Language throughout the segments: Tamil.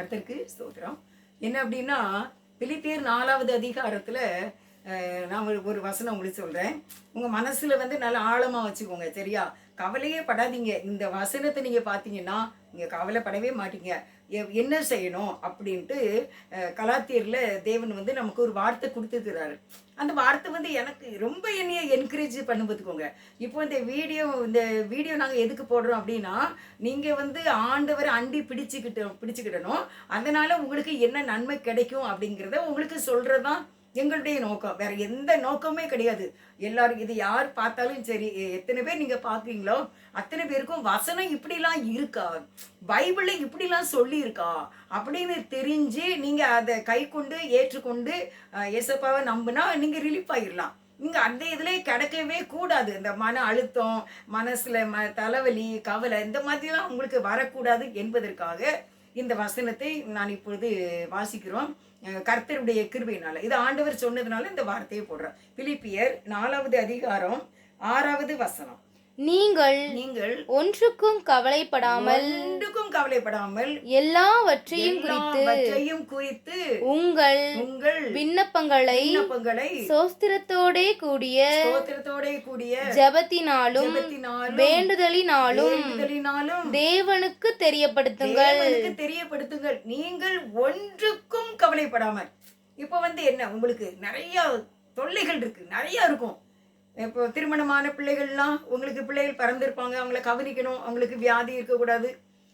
கர்த்தருக்கு ஸ்தோத்திரம். என்ன அப்படின்னா பிலிப்பியர் நாலாவது அதிகாரத்தில் நான் ஒரு- ஒரு வசனம் உங்களுக்கு சொல்கிறேன் உங்கள் மனசில் வந்து நல்லா ஆழமாக வச்சுக்கோங்க சரியா? கவலையே படாதீங்க. இந்த வசனத்தை நீங்கள் பார்த்தீங்கன்னா நீங்கள் கவலைப்படவே மாட்டீங்க. எ- என்ன செய்யணும்? அப்படின்ட்டு கலாத்தீரில் கலாத்தியரில் தேவன் வந்து நமக்கு ஒரு வார்த்தை கொடுத்துருக்கிறாரு. அந்த வார்த்தை வந்து எனக்கு ரொம்ப என்னைய என்கரேஜ் பண்ண பார்த்துக்கோங்க. இப்போ இந்த வீடியோ இந்த வீடியோ நாங்கள் எதுக்கு போடுறோம் அப்படின்னா நீங்கள் வந்து ஆண்டவரை அண்டி பிடிச்சிக்கிட்டோம் பிடிச்சிக்கிடணும். அதனால் உங்களுக்கு என்ன நன்மை கிடைக்கும் அப்படிங்கிறத உங்களுக்கு சொல்கிறது தான் எங்களுடைய நோக்கம். வேற எந்த நோக்கமே கிடையாது. எல்லாரும் இது யார் பார்த்தாலும் சரி எத்தனை பேர் நீங்க பாக்குறீங்களோ அத்தனை பேருக்கும் வசனம் இப்படிலாம் இருக்கா? பைபிளை இப்படிலாம் சொல்லியிருக்கா? அப்படின்னு தெரிஞ்சு நீங்க அதை கை கொண்டு ஏற்றுக்கொண்டு எசப்பாவை இயேசப்பாவை நம்புனா நீங்க ரிலீஃப் ஆயிடலாம் நீங்க அந்த இதுல கிடைக்கவே கூடாது. இந்த மன அழுத்தம் மனசுல ம தலைவலி கவலை இந்த மாதிரிலாம் உங்களுக்கு வரக்கூடாது என்பதற்காக இந்த வசனத்தை நான் இப்பொழுது வாசிக்கிறோம். கர்த்தருடைய கிருபையினால. இது ஆண்டவர் சொன்னதுனால இந்த வார்த்தையை போடுறேன் பிலிப்பியர் நாலாவது அதிகாரம் ஆறாவது வசனம். நீங்கள் நீங்கள் ஒன்றுக்கும் கவலைப்படாமல் ஒன்றுக்கும் கவலைப்படாமல் எல்லாவற்றையும் குறித்து குறித்து உங்கள் உங்கள் விண்ணப்பங்களை விண்ணப்பங்களை சோஸ்திரத்தோடே கூடிய ஸ்தோத்திரத்தோட கூடிய ஜெபத்தினாலும் வேண்டுதலினாலும் தேவனுக்கு தெரியப்படுத்துங்கள். தெரியப்படுத்துங்கள். நீங்கள் ஒன்றுக்கும் கவலைப்படாமல். இப்போ வந்து என்ன? உங்களுக்கு நிறைய தொல்லைகள் இருக்கு. நிறைய இருக்கும். இப்போ திருமணமான பிள்ளைகள்லாம் உங்களுக்கு பிள்ளைகள் பிறந்திருப்பாங்க. அவங்கள கவனிக்கணும். அவங்களுக்கு வியாதி இருக்கக்கூடாது.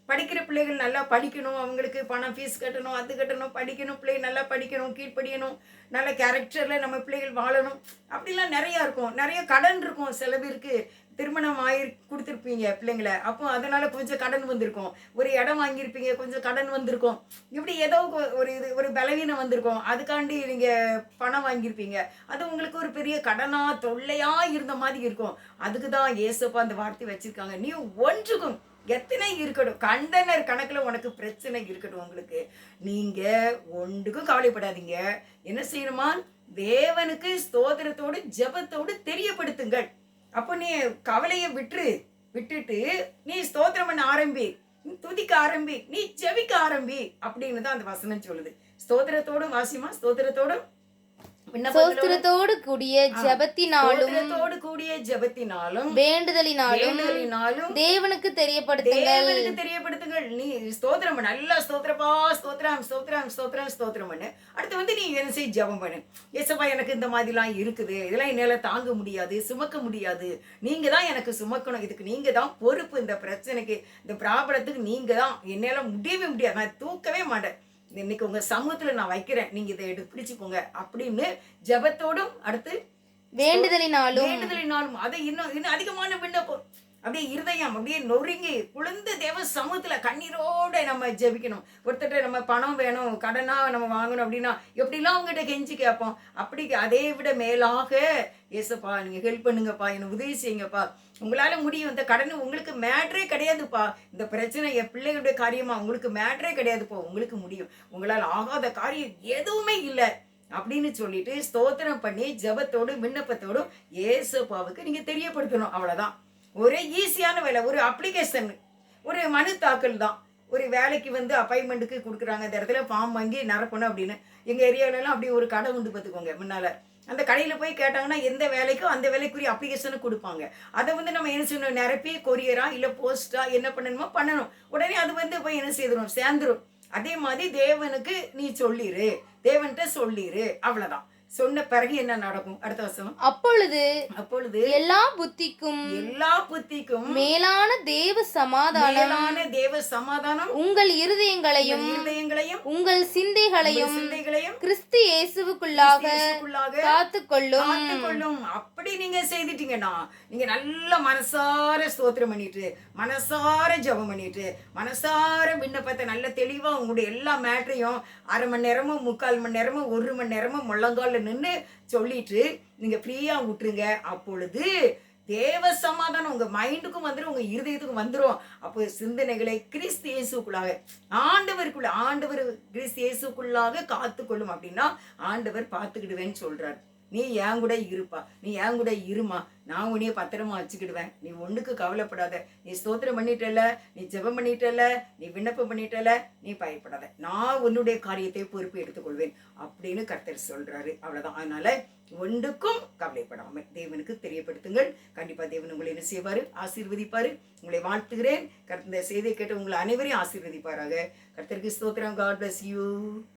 படிக்கிற பிள்ளைகள் நல்லா படிக்கணும். அவங்களுக்கு பணம் ஃபீஸ் கட்டணும் அது கட்டணும் படிக்கணும் பிள்ளைகள் நல்லா படிக்கணும் கீழ்ப்படியணும் நல்ல கேரக்டரில் நம்ம பிள்ளைகள் வாழணும். அப்படிலாம் நிறையா இருக்கும். நிறைய கடன் இருக்கும் சில பேருக்கு. திருமணம் ஆகி கொடுத்துருப்பீங்க பிள்ளைங்கள. அப்போ அதனால் கொஞ்சம் கடன் வந்திருக்கும். ஒரு இடம் வாங்கியிருப்பீங்க கொஞ்சம் கடன் வந்திருக்கும். இப்படி ஏதோ கொ- ஒரு இது ஒரு பலவீனம் வந்திருக்கும். அதுக்காண்டி நீங்கள் பணம் வாங்கியிருப்பீங்க. அது உங்களுக்கு ஒரு பெரிய கடனாக தொல்லையாக இருந்த மாதிரி இருக்கும். அதுக்கு தான் ஏசப்பா அந்த வார்த்தை வச்சுருக்காங்க. நீ ஒன்றுக்கும் எத்தனை இருக்கட்டும். கண்டனர் கணக்கில் உனக்கு பிரச்சனை இருக்கட்டும் உங்களுக்கு. நீங்கள் ஒன்றுக்கும் கவலைப்படாதீங்க. என்ன செய்யணுமா தேவனுக்கு ஸ்தோத்திரத்தோடு ஜெபத்தோடு தெரியப்படுத்துங்கள். அப்போ நீ கவலையை விட்டுரு. விட்டுட்டு நீ ஸ்தோத்திரம் பண்ண ஆரம்பி. நீ துதிக்க ஆரம்பி. நீ ஜெபிக்க ஆரம்பி. அப்படின்னு தான் அந்த வசனம் சொல்லுது. ஸ்தோத்திரத்தோடும் வாசிமா ஸ்தோத்திரத்தோடும் சோஸ்திரத்தோடு கூடிய ஜெபத்தினாலும் கூடிய ஜெபத்தினாலும் வேண்டுதலினாலும் தேவனுக்கு தெரியப்படுத்துங்கள். தேவனுக்கு தெரியப்படுத்துங்கள். நீ ஸ்தோத்திரம் பண்ணு. நல்லா ஸ்தோத்திரப்பா ஸ்தோத்திரம் ஸ்தோத்திரம் ஸ்தோத்திரம் ஸ்தோத்திரம் பண்ணு. அடுத்து வந்து நீ என்ன செய் ஜெபம் பண்ணு. ஏசப்பா எனக்கு இந்த மாதிரிலாம் இருக்குது. இதெல்லாம் என்னால தாங்க முடியாது சுமக்க முடியாது. நீங்க தான் எனக்கு சுமக்கணும். இதுக்கு நீங்க தான் பொறுப்பு. இந்த பிரச்சனைக்கு இந்த ப்ராப்ளத்துக்கு நீங்க தான். என்னால முடியவே முடியாது. நான் தூக்கவே மாட்டேன். இன்னைக்கு உங்க சமூகத்துல நான் வைக்கிறேன். நீங்க இதை எடுத்து பிடிச்சுக்கோங்க. அப்படின்னு ஜெபத்தோடும் அடுத்து வேண்டுதலினாலும். வேண்டுதலினாலும். அதை இன்னும் இன்னும் அதிகமான விண்ணப்பம். அப்படியே இருதயம் அப்படியே நொறுங்கி குளிர்ந்து தேவ சமூகத்தில் கண்ணீரோட நம்ம ஜெபிக்கணும். ஒருத்தர்கிட்ட நம்ம பணம் வேணும் கடனாக நம்ம வாங்கணும் அப்படின்னா எப்படிலாம் அவங்ககிட்ட கெஞ்சி கேட்போம்? அப்படி அதை விட மேலாக ஏசப்பா நீங்கள் ஹெல்ப் பண்ணுங்கப்பா எனக்கு உதவி செய்யுங்கப்பா. உங்களால் முடியும். இந்த கடன் உங்களுக்கு மேட்ரே கிடையாதுப்பா. இந்த பிரச்சனை என் பிள்ளைகளுடைய காரியமாக உங்களுக்கு மேட்ரே கிடையாதுப்பா. உங்களுக்கு முடியும். உங்களால் ஆகாத காரியம் எதுவுமே இல்லை. அப்படின்னு சொல்லிட்டு ஸ்தோத்திரம் பண்ணி ஜபத்தோடும் விண்ணப்பத்தோடும் ஏசப்பாவுக்கு நீங்கள் தெரியப்படுத்தணும். அவ்வளோதான் ஒரே ஈஸியான வேலை ஒரு அப்ளிகேஷன் ஒரு மனு தாக்கல் தான். ஒரு வேலைக்கு வந்து அப்பாயின்மெண்ட்டுக்கு கொடுக்குறாங்க இந்த இடத்துல ஃபார்ம் வாங்கி நிரப்பணும் அப்படின்னு. எங்கள் ஏரியாவிலலாம் அப்படி ஒரு கடை உண்டு பார்த்துக்கோங்க முன்னால். அந்த கடையில் போய் கேட்டாங்கன்னா எந்த வேலைக்கும் அந்த வேலைக்குரிய அப்ளிகேஷனை கொடுப்பாங்க. அதை வந்து நம்ம என்ன செய்யணும்? நிரப்பி கொரியரா இல்லை போஸ்டா என்ன பண்ணணுமோ பண்ணணும். உடனே அது வந்து போய் என்ன செய்திடும் சேர்ந்துரும். அதே மாதிரி தேவனுக்கு நீ சொல்லிடு தேவன்கிட்ட சொல்லிடு அவ்வளோதான் சொன்ன பிறகு என்ன நடக்கும்? அடுத்த வருஷம்? அப்பொழுது அப்பொழுது எல்லா புத்திக்கும் எல்லா புத்திக்கும் மேலான தேவ சமாதானம் மேலான தேவ சமாதானம் உங்கள் இருதயங்களையும் இருதயங்களையும் உங்கள் சிந்தைகளையும் சிந்தைகளையும் கிறிஸ்து இயேசுவுக்குள்ளாக காத்துக்கொள்ளும். காத்துக்கொள்ளும். அப்படி நீங்க செய்துட்டீங்கன்னா நீங்க நல்ல மனசார ஸ்தோத்திரம் பண்ணிட்டு மனசார ஜெபம் பண்ணிட்டு மனசார விண்ணப்பத்தை நல்ல தெளிவா உங்களுடைய எல்லா மேட்ரையும் அரை மணி நேரமும் முக்கால் மணி நேரமும் ஒரு மணி நேரமும் பக்கத்தில் நின்று சொல்லிட்டு நீங்க ஃப்ரீயா விட்டுருங்க. அப்பொழுது தேவ சமாதானம் உங்க மைண்டுக்கும் வந்துடும் உங்க இருதயத்துக்கும் வந்துடும் அப்போ சிந்தனைகளை கிறிஸ்து இயேசுக்குள்ளாக ஆண்டவருக்குள்ள ஆண்டவர் கிறிஸ்து இயேசுக்குள்ளாக காத்துக்கொள்ளும் அப்படின்னா ஆண்டவர் பார்த்துக்கிடுவேன்னு சொல்கிறார் நீ என் கூட இருப்பா. நீ என் கூட இருமா. நான் உன்னைய பத்திரமா வச்சுக்கிடுவேன். நீ ஒண்ணுக்கு கவலைப்படாத. நீ ஸ்தோத்திரம் பண்ணிட்டல நீ ஜெபம் பண்ணிட்டல நீ விண்ணப்பம் பண்ணிட்டல நீ பயப்படாத. நான் உன்னுடைய காரியத்தை பொறுப்பு எடுத்துக்கொள்வேன் அப்படின்னு கர்த்தர் சொல்றாரு. அவ்வளவுதான். அதனால ஒன்றுக்கும் கவலைப்படாமல் தேவனுக்கு தெரியப்படுத்துங்கள். கண்டிப்பா தேவன் உங்களை என்ன செய்வாரு? ஆசீர்வதிப்பாரு. உங்களை வாழ்த்துகிறேன். கர்த்த- இந்த செய்தியை கேட்டு உங்களை அனைவரையும் ஆசீர்வதிப்பாராக. கர்த்தருக்கு ஸ்தோத்திரம். God bless you